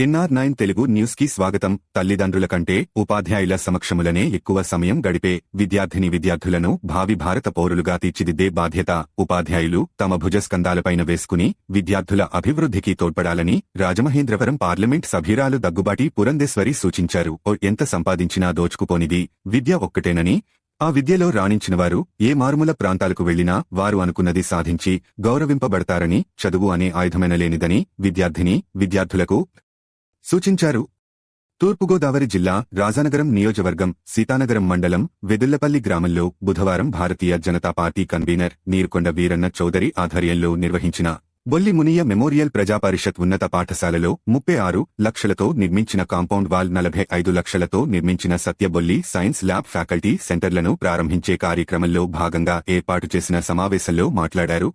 NR nine Telugu న్యూస్కి స్వాగతం. తల్లిదండ్రుల కంటే ఉపాధ్యాయుల సమక్షములనే ఎక్కువ సమయం గడిపే విద్యార్థిని విద్యార్థులను భావి భారత పౌరులుగా తీర్చిదిద్దే బాధ్యత ఉపాధ్యాయులు తమ భుజస్కంధాలపైన వేసుకుని విద్యార్థుల అభివృద్ధికి తోడ్పడాలని రాజమహేంద్రవరం పార్లమెంట్ సభ్యురాలు దగ్గుబాటి పురంధేశ్వరి సూచించారు. ఓ ఎంత సంపాదించినా దోచుకుపోనిది విద్య ఒక్కటేనని. ఆ విద్యలో రాణించినవారు ఏ మారుమూల ప్రాంతాలకు వెళ్ళినా వారు అనుకున్నది సాధించి గౌరవింపబడతారని చదువు అనే ఆయుధమెనలేనిదని విద్యార్థిని విద్యార్థులకు సూచించారు. తూర్పుగోదావరి జిల్లా రాజానగరం నియోజకవర్గం సీతానగరం మండలం వెదుళ్ళపల్లి గ్రామంలో బుధవారం భారతీయ జనతా పార్టీ కన్వీనర్ నీరుకొండ వీరన్న చౌదరి ఆధ్వర్యంలో నిర్వహించిన బొల్లి మునియ మెమోరియల్ ప్రజాపరిషత్ ఉన్నత పాఠశాలలో ముప్పై ఆరు లక్షలతో నిర్మించిన కాంపౌండ్ వాల్ నలభై ఐదు లక్షలతో నిర్మించిన సత్యబొల్లి సైన్స్ ల్యాబ్ ఫ్యాకల్టీ సెంటర్లను ప్రారంభించే కార్యక్రమంలో భాగంగా ఏర్పాటు చేసిన సమావేశంలో మాట్లాడారు.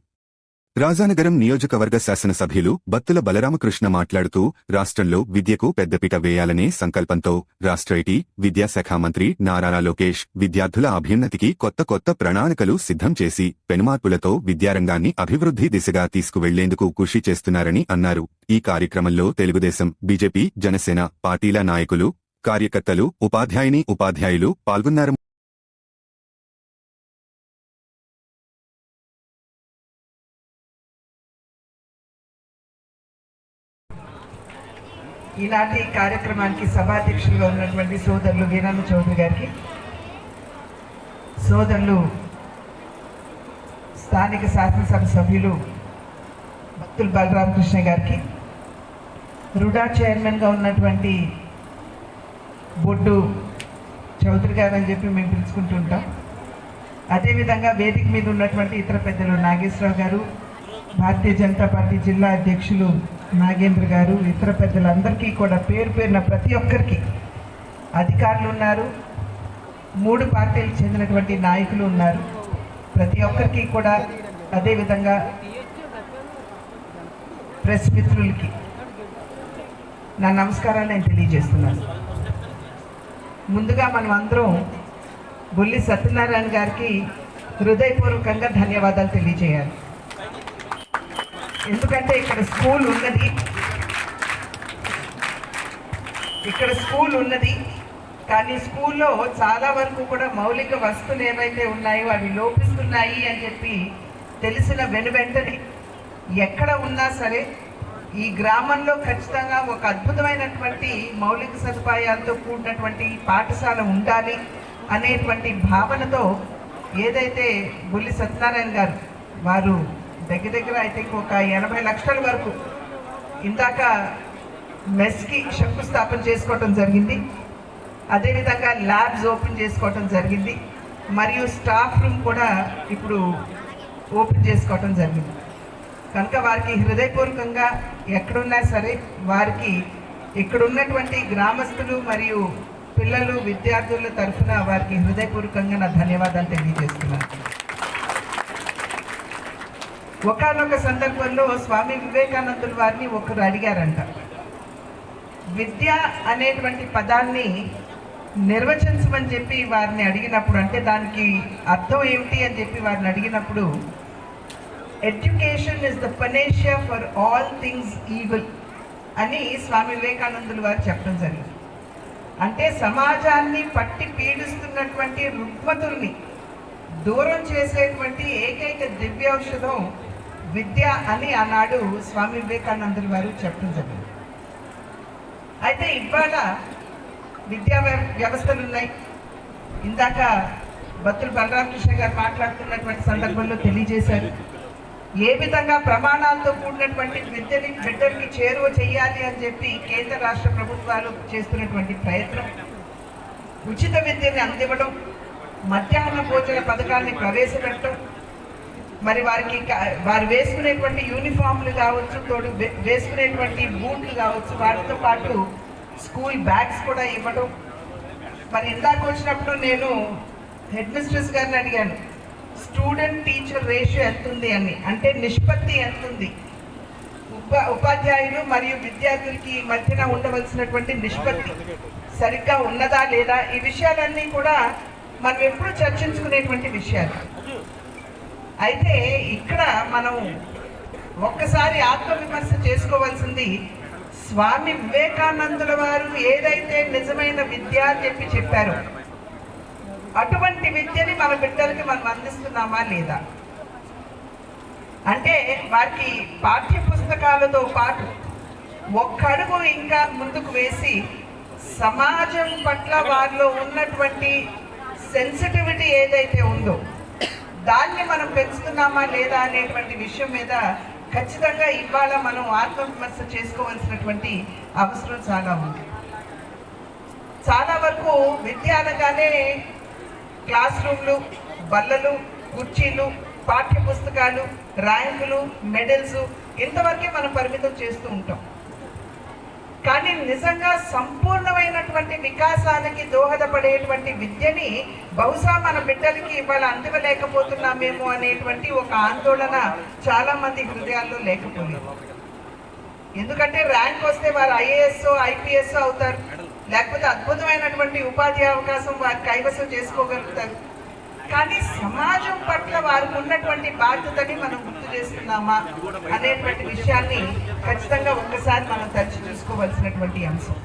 రాజానగరం నియోజకవర్గ శాసనసభ్యులు బత్తుల బలరామకృష్ణ మాట్లాడుతూ రాష్ట్రంలో విద్యకు పెద్దపీట వేయాలనే సంకల్పంతో రాష్ట్ర ఐటీ విద్యాశాఖ మంత్రి నారాయణ లోకేష్ విద్యార్థుల అభ్యున్నతికి కొత్త కొత్త ప్రణాళికలు సిద్ధం చేసి పెనుమార్పులతో విద్యారంగాన్ని అభివృద్ధి దిశగా తీసుకువెళ్ళేందుకు కృషి చేస్తున్నారని అన్నారు. ఈ కార్యక్రమంలో తెలుగుదేశం బీజేపీ జనసేన పార్టీల నాయకులు కార్యకర్తలు ఉపాధ్యాయుని ఉపాధ్యాయులు పాల్గొన్నారు. ఈనాటి కార్యక్రమానికి సభాధ్యక్షులుగా ఉన్నటువంటి సోదరులు వీరన్న చౌదరి గారికి. సోదరులు స్థానిక శాసనసభ సభ్యులు భక్తులు బలరామకృష్ణ గారికి. రుడా చైర్మన్గా ఉన్నటువంటి బొడ్డు చౌదరి గారు అని చెప్పి మేము పిలుచుకుంటుంటాం అదేవిధంగా వేదిక మీద ఉన్నటువంటి ఇతర పెద్దలు నాగేశ్వరరావు గారు భారతీయ జనతా పార్టీ జిల్లా అధ్యక్షులు నాగేంద్ర గారు ఇతర పెద్దలందరికీ కూడా పేరు పేరున ప్రతి ఒక్కరికి అధికారులు ఉన్నారు. మూడు పార్టీలకు చెందినటువంటి నాయకులు ఉన్నారు. ప్రతి ఒక్కరికి కూడా అదేవిధంగా ప్రెస్ మిత్రులకి నా నమస్కారాలు నేను తెలియజేస్తున్నాను. ముందుగా మనం అందరం బుల్లి సత్యనారాయణ గారికి హృదయపూర్వకంగా ధన్యవాదాలు తెలియజేయాలి. ఎందుకంటే ఇక్కడ స్కూల్ ఉన్నది. ఇక్కడ స్కూల్ ఉన్నది. కానీ స్కూల్లో చాలా వరకు కూడా మౌలిక వస్తువులు ఏవైతే ఉన్నాయో అవి లోపిస్తున్నాయి అని చెప్పి తెలిసిన వెనువెంటనే ఎక్కడ ఉన్నా సరే ఈ గ్రామంలో ఖచ్చితంగా ఒక అద్భుతమైనటువంటి మౌలిక సదుపాయాలతో కూడినటువంటి పాఠశాల ఉండాలి అనేటువంటి భావనతో ఏదైతే బుల్లి సత్యనారాయణ గారు వారు దగ్గర దగ్గర ఐ థింక్ ఒక ఎనభై లక్షల వరకు ఇందాక మెస్కి శంకుస్థాపన చేసుకోవటం జరిగింది. అదేవిధంగా ల్యాబ్స్ ఓపెన్ చేసుకోవటం జరిగింది. మరియు స్టాఫ్ రూమ్ కూడా ఇప్పుడు ఓపెన్ చేసుకోవటం జరిగింది. కనుక వారికి హృదయపూర్వకంగా ఎక్కడున్నా సరే వారికి ఇక్కడున్నటువంటి గ్రామస్తులు మరియు పిల్లలు విద్యార్థుల తరఫున వారికి హృదయపూర్వకంగా నా ధన్యవాదాలు తెలియజేస్తున్నాను. ఒకనొక సందర్భంలో స్వామి వివేకానందుల వారిని ఒకరు అడిగారంట. విద్య అనేటువంటి పదాన్ని నిర్వచించమని చెప్పి వారిని అడిగినప్పుడు అంటే దానికి అర్థం ఏమిటి అని చెప్పి వారిని అడిగినప్పుడు education is the panacea for all things evil అని స్వామి వివేకానందులు వారు చెప్పడం జరిగింది. అంటే సమాజాన్ని పట్టి పీడిస్తున్నటువంటి రుగ్మతుల్ని దూరం చేసేటువంటి ఏకైక దివ్యౌషధం విద్య అని ఆనాడు స్వామి వివేకానందులు వారు చెప్పడం జరిగింది. అయితే ఇవాళ విద్యా వ్యవస్థలు ఉన్నాయి. ఇందాక భక్తులు బలరామకృష్ణ గారు మాట్లాడుతున్నటువంటి సందర్భంలో తెలియజేశారు. ఏ విధంగా ప్రమాణాలతో కూడినటువంటి విద్యని బిడ్డలకి చేరువ చేయాలి అని చెప్పి కేంద్ర రాష్ట్ర ప్రభుత్వాలు చేస్తున్నటువంటి ప్రయత్నం ఉచిత విద్యని అందివ్వడం మధ్యాహ్న భోజన పథకాన్ని ప్రవేశపెట్టడం మరి వారికి వారు వేసుకునేటువంటి యూనిఫామ్లు కావచ్చు తోడు వే- వేసుకునేటువంటి బూట్లు కావచ్చు వాటితో పాటు స్కూల్ బ్యాగ్స్ కూడా ఇవ్వడం. మరి ఇందాక వచ్చినప్పుడు నేను హెడ్ మిస్ట్రెస్ గారిని అడిగాను స్టూడెంట్ టీచర్ రేషియో ఎంత ఉంది అని? అంటే నిష్పత్తి ఎంత ఉంది ఉప ఉపాధ్యాయులు మరియు విద్యార్థులకి మధ్యన ఉండవలసినటువంటి నిష్పత్తి సరిగ్గా ఉన్నదా లేదా? ఈ విషయాలన్నీ కూడా మనం ఎప్పుడు చర్చించుకునేటువంటి విషయాలు. అయితే ఇక్కడ మనం ఒక్కసారి ఆత్మవిమర్శ చేసుకోవాల్సింది స్వామి వివేకానందుల వారు ఏదైతే నిజమైన విద్య అని చెప్పి చెప్పారో అటువంటి విద్యని మన బిడ్డలకి మనం అందిస్తున్నామా లేదా? అంటే వారికి పాఠ్య పుస్తకాలతో పాటు ఒక్కడుగు ఇంకా ముందుకు వేసి సమాజం పట్ల వారిలో ఉన్నటువంటి సెన్సిటివిటీ ఏదైతే ఉందో దాన్ని మనం పెంచుతున్నామా లేదా అనేటువంటి విషయం మీద ఖచ్చితంగా ఇవాళ మనం ఆత్మవిమర్శ చేసుకోవాల్సినటువంటి అవసరం చాలా ఉంది. చాలా వరకు విద్య అనగానే క్లాస్ రూమ్లు బల్లలు కుర్చీలు పాఠ్య పుస్తకాలు ర్యాంకులు మెడల్స్ ఇంతవరకే మనం పరిమితం చేస్తూ ఉంటాం. కానీ నిజంగా సంపూర్ణమైనటువంటి వికాసానికి దోహదపడేటువంటి విద్యని బహుశా మన బిడ్డలకి ఇవాళ అందివలేకపోతున్నామేమో అనేటువంటి ఒక ఆందోళన చాలా మంది హృదయాల్లో లేకపోయింది. ఎందుకంటే ర్యాంక్ వస్తే వారు ఐఏఎస్ ఐపీఎస్ అవుతారు. లేకపోతే అద్భుతమైనటువంటి ఉపాధి అవకాశం వారు కైవసం చేసుకోగలుగుతారు. కానీ సమాజం పట్ల వారికి ఉన్నటువంటి బాధ్యతని మనం గుర్తు చేస్తున్నామా అనేటువంటి విషయాన్ని ఖచ్చితంగా ఒక్కసారి మనం తరచు చూసుకోవలసినటువంటి అంశం.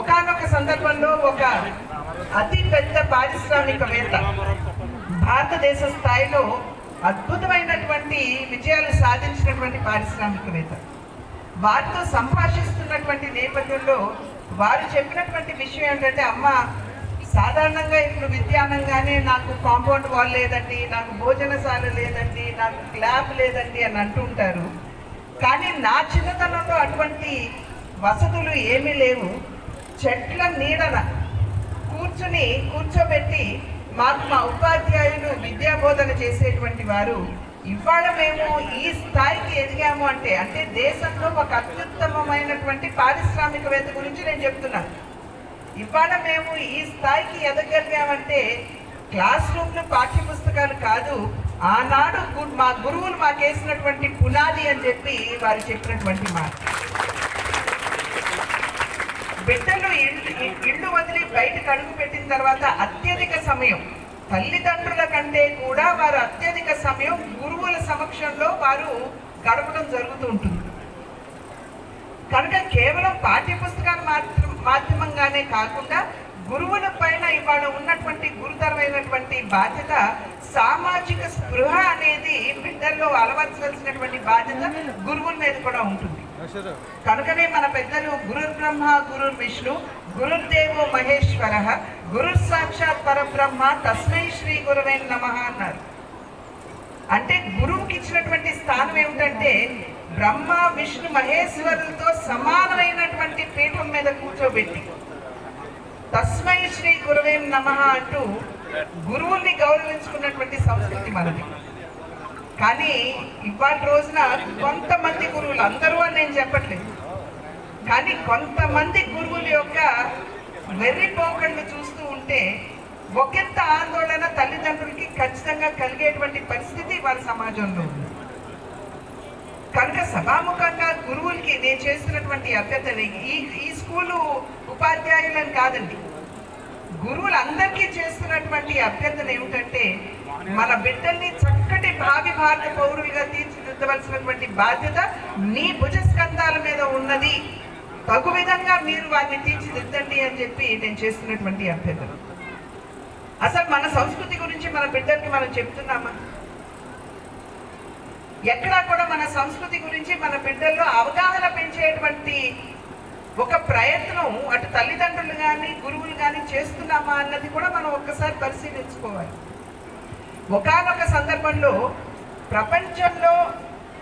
ఒకానొక సందర్భంలో ఒక అతి పెద్ద పారిశ్రామికవేత్త భారతదేశ స్థాయిలో అద్భుతమైనటువంటి విజయాలు సాధించినటువంటి పారిశ్రామికవేత్త. వారితో సంభాషిస్తున్నటువంటి నేపథ్యంలో వారు చెప్పినటువంటి విషయం ఏంటంటే అమ్మ సాధారణంగా ఇప్పుడు విద్య అనగానే నాకు కాంపౌండ్ వాల్ లేదండి నాకు భోజనశాల లేదండి నాకు క్లాబ్ లేదండి అని అంటుంటారు. కానీ నా చిన్నతనంలో అటువంటి వసతులు ఏమీ లేవు. చెట్ల నీడన కూర్చుని కూర్చోబెట్టి మాకు మా ఉపాధ్యాయులు విద్యాబోధన చేసేటువంటి వారు ఇవాళ మేము ఈ స్థాయికి ఎదిగాము అంటే అంటే దేశంలో ఒక అత్యుత్తమమైనటువంటి పారిశ్రామికవేత్త గురించి నేను చెప్తున్నాను. ఇవాళ మేము ఈ స్థాయికి ఎదగలిగామంటే క్లాస్ రూమ్లు పాఠ్య పుస్తకాలు కాదు ఆనాడు గు- మా గురువులు మాకేసినటువంటి పునాది అని చెప్పి వారు చెప్పినటువంటి మాట. బిడ్డలు ఇల్లు ఇండ్లు వదిలి బయటకు అడుగు పెట్టిన తర్వాత అత్యధిక సమయం తల్లిదండ్రుల కంటే కూడా వారు అత్యధిక సమయం గురువుల సమక్షంలో వారు గడపడం జరుగుతూ ఉంటుంది. కనుక కేవలం పాఠ్య పుస్తకాలు మాత్రం మాధ్యమంగానే కాకుండా గురువుల పైన ఇవాళ ఉన్నటువంటి గురుతరమైనటువంటి బాధ్యత సామాజిక స్పృహ అనేది బిడ్డల్లో అలవర్చవలసినటువంటి బాధ్యత గురువుల మీద కూడా ఉంటుంది. కనుకనే మన పెద్దలు గురు బ్రహ్మ గురు విష్ణు గురుదేవో మహేశ్వర గురు సాక్షాత్ పరబ్రహ్మ తస్మై శ్రీ గురవే నమ అన్నారు. అంటే గురువుకి ఇచ్చినటువంటి స్థానం ఏమిటంటే బ్రహ్మ విష్ణు మహేశ్వరులతో సమానమైనటువంటి పీఠం మీద కూర్చోబెట్టి తస్మై శ్రీ గురువేం నమ అంటూ గురువుల్ని గౌరవించుకున్నటువంటి సంస్కృతి మనది. కానీ ఇవాటి రోజున కొంతమంది గురువులు అందరూ అని నేను చెప్పట్లేదు. కానీ కొంతమంది గురువుల యొక్క వెర్రి చూస్తూ ఉంటే ఒకంత ఆందోళన తల్లిదండ్రులకి ఖచ్చితంగా కలిగేటువంటి పరిస్థితి వాళ్ళ సమాజంలో ఉంది. కనుక సభాముఖంగా గురువులకి నేను చేస్తున్నటువంటి అభ్యర్థన ఈ ఈ స్కూలు ఉపాధ్యాయులని కాదండి. గురువులందరికీ చేస్తున్నటువంటి అభ్యర్థన ఏమిటంటే మన బిడ్డల్ని చక్కటి భావి భారత పౌరులుగా తీర్చిదిద్దవలసినటువంటి బాధ్యత నీ భుజస్కంధాల మీద ఉన్నది. తగు విధంగా మీరు వారిని తీర్చిదిద్దండి అని చెప్పి నేను చేస్తున్నటువంటి అభ్యర్థన. అసలు మన సంస్కృతి గురించి మన బిడ్డలకి మనం చెప్తున్నామా? ఎక్కడా కూడా మన సంస్కృతి గురించి మన బిడ్డల్లో అవగాహన పెంచేటువంటి ఒక ప్రయత్నం అటు తల్లిదండ్రులు కానీ గురువులు కానీ చేస్తున్నామా అన్నది కూడా మనం ఒక్కసారి పరిశీలించుకోవాలి. ఒకానొక సందర్భంలో ప్రపంచంలో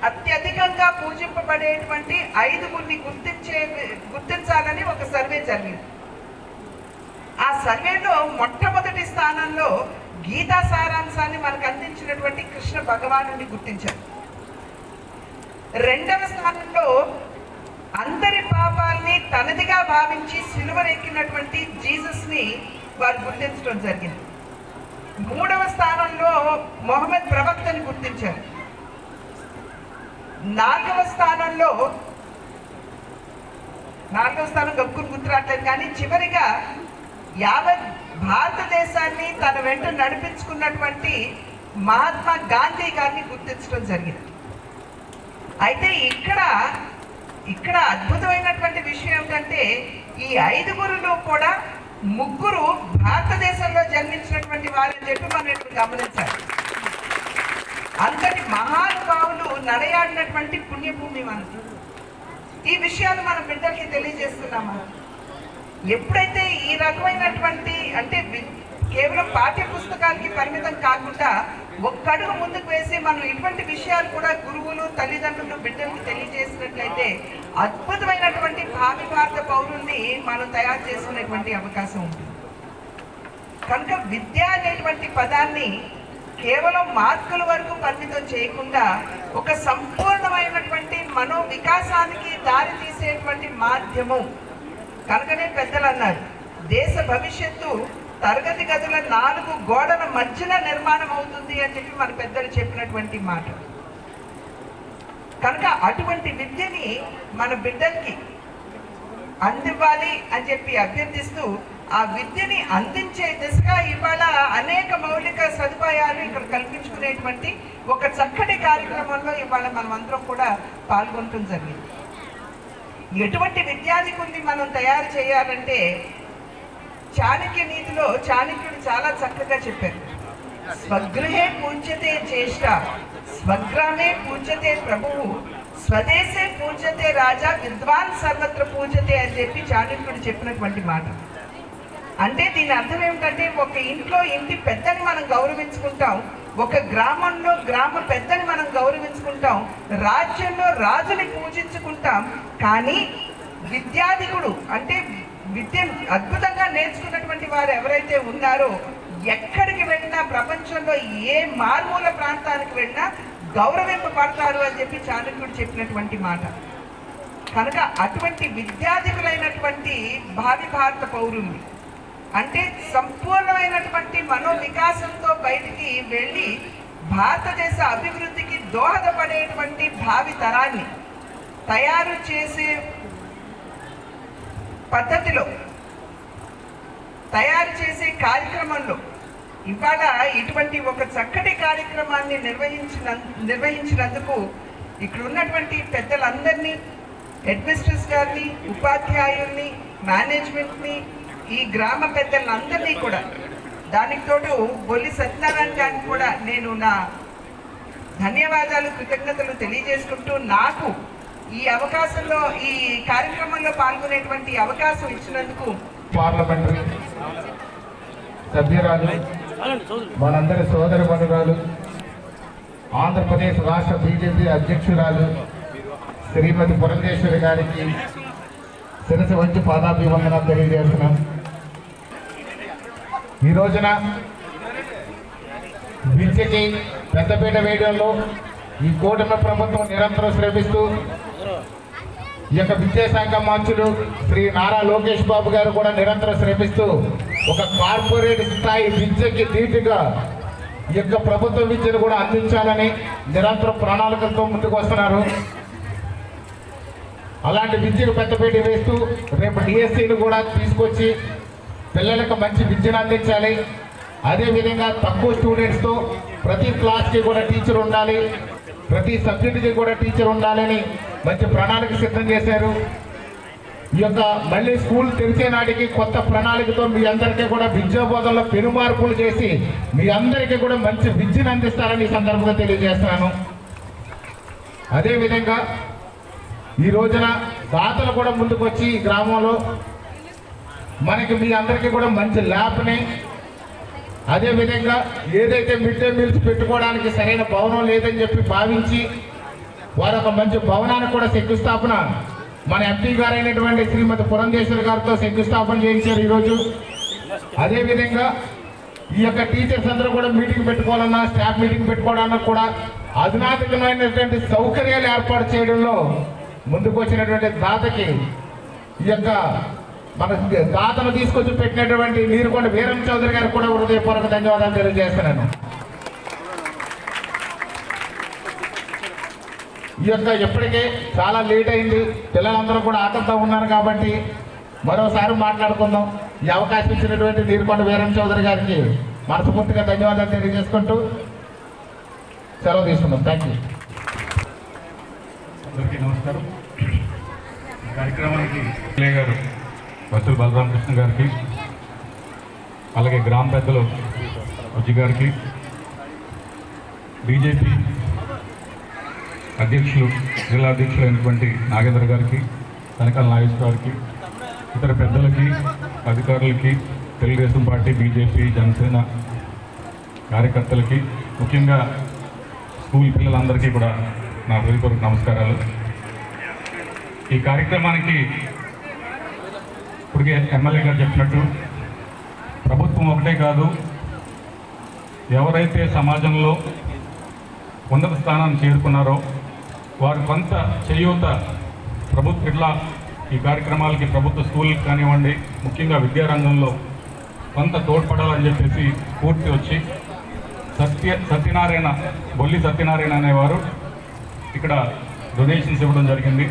అత్యధికంగా పూజింపబడేటువంటి ఐదుగురిని గుర్తించే గుర్తించాలని ఒక సర్వే జరిగింది. ఆ సర్వేలో మొట్టమొదటి స్థానంలో గీతా సారాంశాన్ని మనకు అందించినటువంటి కృష్ణ భగవానుని గుర్తించారు. రెండవ స్థానంలో అందరి పాపాల్ని తనదిగా భావించి సిలువరెక్కినటువంటి జీసస్ని వారు గుర్తించడం జరిగింది. మూడవ స్థానంలో మొహమ్మద్ ప్రవక్తని గుర్తించారు. నాలుగవ స్థానంలో నాలుగవ స్థానం గప్పుకుని గుర్తురాట్లేదు కానీ చివరిగా యావత్ భారతదేశాన్ని తన వెంట నడిపించుకున్నటువంటి మహాత్మా గాంధీ గారిని గుర్తించడం జరిగింది. అయితే ఇక్కడ ఇక్కడ అద్భుతమైనటువంటి విషయం ఏమిటంటే ఈ ఐదుగురులో కూడా ముగ్గురు భారతదేశంలో జన్మించినటువంటి వారని చెప్పి మనం ఇప్పుడు గమనించాలి. అంతటి మహానుభావులు నడయాడినటువంటి పుణ్యభూమి మనది ఈ విషయాలు మన బిడ్డలకి తెలియజేస్తున్నామా? ఎప్పుడైతే ఈ రకమైనటువంటి అంటే కేవలం పాఠ్య పుస్తకానికి పరిమితం కాకుండా ఒక్కడుగు ముందుకు వేసి మనం ఇటువంటి విషయాలు కూడా గురువులు తల్లిదండ్రులు బిడ్డలకు తెలియజేసినట్లయితే అద్భుతమైనటువంటి భావి భారత పౌరుల్ని మనం తయారు చేసుకునేటువంటి అవకాశం ఉంటుంది కనుక విద్య అనేటువంటి పదాన్ని కేవలం మార్కుల వరకు పరిమితం చేయకుండా ఒక సంపూర్ణమైనటువంటి మనో వికాసానికి దారి తీసేటువంటి మాధ్యమం. కనుకనే పెద్దలు అన్నారు దేశ భవిష్యత్తు తరగతి గదుల నాలుగు గోడల మధ్యన నిర్మాణం అవుతుంది అని చెప్పి మన పెద్దలు చెప్పినటువంటి మాట. కనుక అటువంటి విద్యని మన బిడ్డలకి అందివ్వాలి అని చెప్పి అభ్యర్థిస్తూ ఆ విద్యని అందించే దిశగా ఇవాళ అనేక మౌలిక సదుపాయాలు ఇక్కడ కల్పించుకునేటువంటి ఒక చక్కటి కార్యక్రమంలో ఇవాళ మనం అందరం కూడా పాల్గొనటం జరిగింది. ఎటువంటి విద్యాధికుల్ని మనం తయారు చేయాలంటే చాణక్య నీతిలో చాణక్యుడు చాలా చక్కగా చెప్పారు. స్వగృహే పూజ్యతే చేష్ట స్వగ్రామే పూజ్యతే ప్రభువు స్వదేశే పూజ్యతే రాజా విద్వాన్ సర్వత్ర పూజ్యతే అని చెప్పి చాణక్యుడు చెప్పినటువంటి మాట. అంటే దీని అర్థం ఏమిటంటే ఒక ఇంట్లో ఇంటి పెద్దని మనం గౌరవించుకుంటాం ఒక గ్రామంలో గ్రామ పెద్దని మనం గౌరవించుకుంటాం రాజ్యంలో రాజుని పూజించుకుంటాం కానీ విద్యాధికుడు అంటే విద్య అద్భుతంగా నేర్చుకున్నటువంటి వారు ఎవరైతే ఉన్నారో ఎక్కడికి వెళ్ళినా ప్రపంచంలో ఏ మారుమూల ప్రాంతానికి వెళ్ళినా గౌరవింపబడతారు అని చెప్పి చాణక్యుడు చెప్పినటువంటి మాట. కనుక అటువంటి విద్యాధికులైనటువంటి భావి భారత పౌరులు అంటే సంపూర్ణమైనటువంటి మనోవికాసంతో బయటికి వెళ్ళి భారతదేశ అభివృద్ధికి దోహదపడేటువంటి భావి తరాన్ని తయారు చేసే పద్ధతిలో తయారు చేసే కార్యక్రమంలో ఇవాళ ఇటువంటి ఒక చక్కటి కార్యక్రమాన్ని నిర్వహించిన నిర్వహించినందుకు ఇక్కడ ఉన్నటువంటి పెద్దలందరినీ హెడ్మిస్ట్రెస్ గారిని ఉపాధ్యాయుల్ని మేనేజ్మెంట్ని ఈ గ్రామ పెద్దలందరినీ కూడా దానికి తోడు బొల్లి సత్యనారాయణ గారిని కూడా నేను నా ధన్యవాదాలు కృతజ్ఞతలు తెలియజేసుకుంటూ నాకు ఈ అవకాశంలో ఈ కార్యక్రమంలో పాల్గొనేటువంటి అవకాశం ఇచ్చినందుకు పార్లమెంటరీ సభ్యురాలు మనందరి సోదరి మనురాలు ఆంధ్రప్రదేశ్ రాష్ట్ర బీజేపీ అధ్యక్షురాలు శ్రీమతి పురంధేశ్వరి గారికి శిరస వంచి పాదాభివందనం తెలియజేస్తున్నాం. ఈ రోజున విద్యకి పెద్దపీట వేయడంలో ఈ కూటమి ప్రభుత్వం నిరంతరం శ్రమిస్తూ ఈ యొక్క విద్యాశాఖ మంత్రులు శ్రీ నారా లోకేష్ బాబు గారు కూడా నిరంతరం శ్రమిస్తూ ఒక కార్పొరేట్ స్థాయి విద్యకి దీటుగా ఈ యొక్క ప్రభుత్వ విద్యను కూడా అందించాలని నిరంతరం ప్రణాళికలతో ముందుకు వస్తున్నారు. అలాంటి విద్యకు పెద్దపేట వేస్తూ రేపు డిఎస్సిని కూడా తీసుకొచ్చి పిల్లలకు మంచి విద్యను అందించాలి. అదేవిధంగా తక్కువ స్టూడెంట్స్తో ప్రతి క్లాస్కి కూడా టీచర్ ఉండాలి. ప్రతి సబ్జెక్టుకి కూడా టీచర్ ఉండాలని మంచి ప్రణాళిక సిద్ధం చేశారు. ఈ యొక్క మళ్ళీ స్కూల్ తెరిచే నాటికి కొత్త ప్రణాళికతో మీ అందరికీ కూడా విద్యాబోధనలో బోధనలో పెను మార్పులు చేసి మీ అందరికీ కూడా మంచి విద్యను అందిస్తారని ఈ సందర్భంగా తెలియజేస్తున్నాను. అదేవిధంగా ఈ రోజున దాతలు కూడా ముందుకు వచ్చి ఈ గ్రామంలో మనకి మీ అందరికీ కూడా మంచి ల్యాబ్ని అదేవిధంగా ఏదైతే మిడ్ డే మీల్స్ పెట్టుకోవడానికి సరైన భవనం లేదని చెప్పి భావించి వారు ఒక మంచి భవనానికి కూడా శంకుస్థాపన మన ఎంపీ గారైనటువంటి శ్రీమతి పురంధేశ్వరి గారితో శంకుస్థాపన చేయించారు ఈరోజు. అదేవిధంగా ఈ యొక్క టీచర్స్ అందరూ కూడా మీటింగ్ పెట్టుకోవాలన్నా స్టాఫ్ మీటింగ్ పెట్టుకోవడానికి కూడా అధునాతకమైనటువంటి సౌకర్యాలు ఏర్పాటు చేయడంలో ముందుకు వచ్చినటువంటి దాతకి ఈ యొక్క మన దాతను తీసుకొచ్చి పెట్టినటువంటి నీరుకొండ వీరం చౌదరి గారికి కూడా హృదయపూర్వక ధన్యవాదాలు తెలియజేస్తున్నాను. ఈ యొక్క ఇప్పటికే చాలా లేట్ అయింది. పిల్లలందరూ కూడా ఆకలితో ఉన్నారు కాబట్టి మరోసారి మాట్లాడుకుందాం. ఈ అవకాశం ఇచ్చినటువంటి నీరుకొండ వీరం చౌదరి గారికి మనస్ఫూర్తిగా ధన్యవాదాలు తెలియజేసుకుంటూ సెలవు తీసుకుందాం. థ్యాంక్ యూ అందరికీ నమస్కారం. కార్యక్రమానికి గారు వత్తుల బలరామకృష్ణ గారికి అలాగే గ్రామ పెద్దలు బుజ్జి గారికి బీజేపీ అధ్యక్షులు జిల్లా అధ్యక్షులు అయినటువంటి నాగేంద్ర గారికి తనకాల నాగేశ్వర గారికి ఇతర పెద్దలకి అధికారులకి తెలుగుదేశం పార్టీ బీజేపీ జనసేన కార్యకర్తలకి ముఖ్యంగా స్కూల్ పిల్లలందరికీ కూడా నా హృదయపూర్వక నమస్కారాలు. ఈ కార్యక్రమానికి ఇప్పటికే ఎమ్మెల్యే గారు చెప్పినట్టు ప్రభుత్వం ఒకటే కాదు ఎవరైతే సమాజంలో ఉన్నత స్థానాన్ని చేరుకున్నారో వారు కొంత చేయూత ప్రభుత్వ ఇట్లా ఈ కార్యక్రమాలకి ప్రభుత్వ స్కూళ్ళకి కానివ్వండి ముఖ్యంగా విద్యారంగంలో కొంత తోడ్పడాలని చెప్పేసి పూర్తి వచ్చి సత్య సత్యనారాయణ బొల్లి సత్యనారాయణ అనేవారు ఇక్కడ డొనేషన్స్ ఇవ్వడం జరిగింది.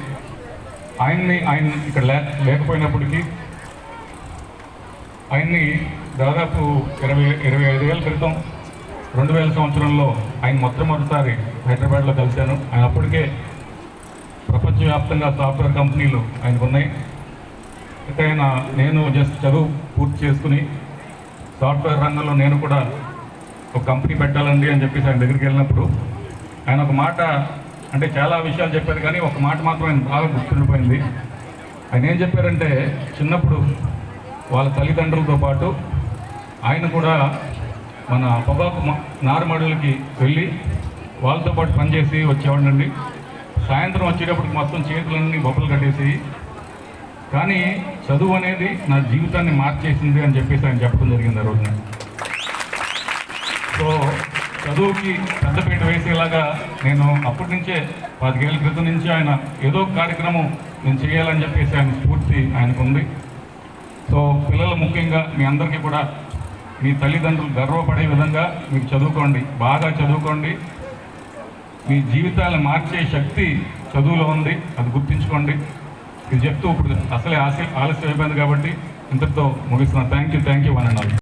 ఆయన్ని ఆయన ఇక్కడ లే లేకపోయినప్పటికీ ఆయన్ని దాదాపు ఇరవై ఇరవై ఐదు వేల క్రితం రెండు వేల సంవత్సరంలో ఆయన మొట్టమొదటిసారి హైదరాబాద్లో కలిశాను. ఆయన అప్పటికే ప్రపంచవ్యాప్తంగా సాఫ్ట్వేర్ కంపెనీలు ఆయనకు ఉన్నాయి. అయితే ఆయన నేను జస్ట్ చదువు పూర్తి చేసుకుని సాఫ్ట్వేర్ రంగంలో నేను కూడా ఒక కంపెనీ పెట్టాలండి అని చెప్పేసి ఆయన దగ్గరికి వెళ్ళినప్పుడు ఆయన ఒక మాట అంటే చాలా విషయాలు చెప్పారు కానీ ఒక మాట మాత్రం ఆయన బాగా గుర్తుండిపోయింది. ఆయన ఏం చెప్పారంటే చిన్నప్పుడు వాళ్ళ తల్లిదండ్రులతో పాటు ఆయన కూడా మన పొగాకు నారుమడులకి వెళ్ళి వాళ్ళతో పాటు పనిచేసి వచ్చేవాడండి సాయంత్రం వచ్చేటప్పటికి మొత్తం చేతులన్నీ బొబ్బలు కట్టేసి కానీ చదువు అనేది నా జీవితాన్ని మార్చేసింది అని చెప్పేసి ఆయన చెప్పడం జరిగింది ఆ రోజున. సో చదువుకి పెద్దపీట వేసేలాగా నేను అప్పటి నుంచే పదిహేళ్ళ క్రితం నుంచి ఆయన ఏదో కార్యక్రమం నేను చేయాలని చెప్పేసి ఆయన స్ఫూర్తి ఆయనకు ఉంది సో పిల్లలు ముఖ్యంగా మీ అందరికీ కూడా మీ తల్లిదండ్రులు గర్వపడే విధంగా మీకు చదువుకోండి బాగా చదువుకోండి. మీ జీవితాలను మార్చే శక్తి చదువులో ఉంది అది గుర్తుంచుకోండి. ఇది చెప్తూ ఇప్పుడు అసలే ఆశ ఆలస్యం అయిపోయింది కాబట్టి ఇంతటితో ముగిస్తున్నాను thank you thank you one and all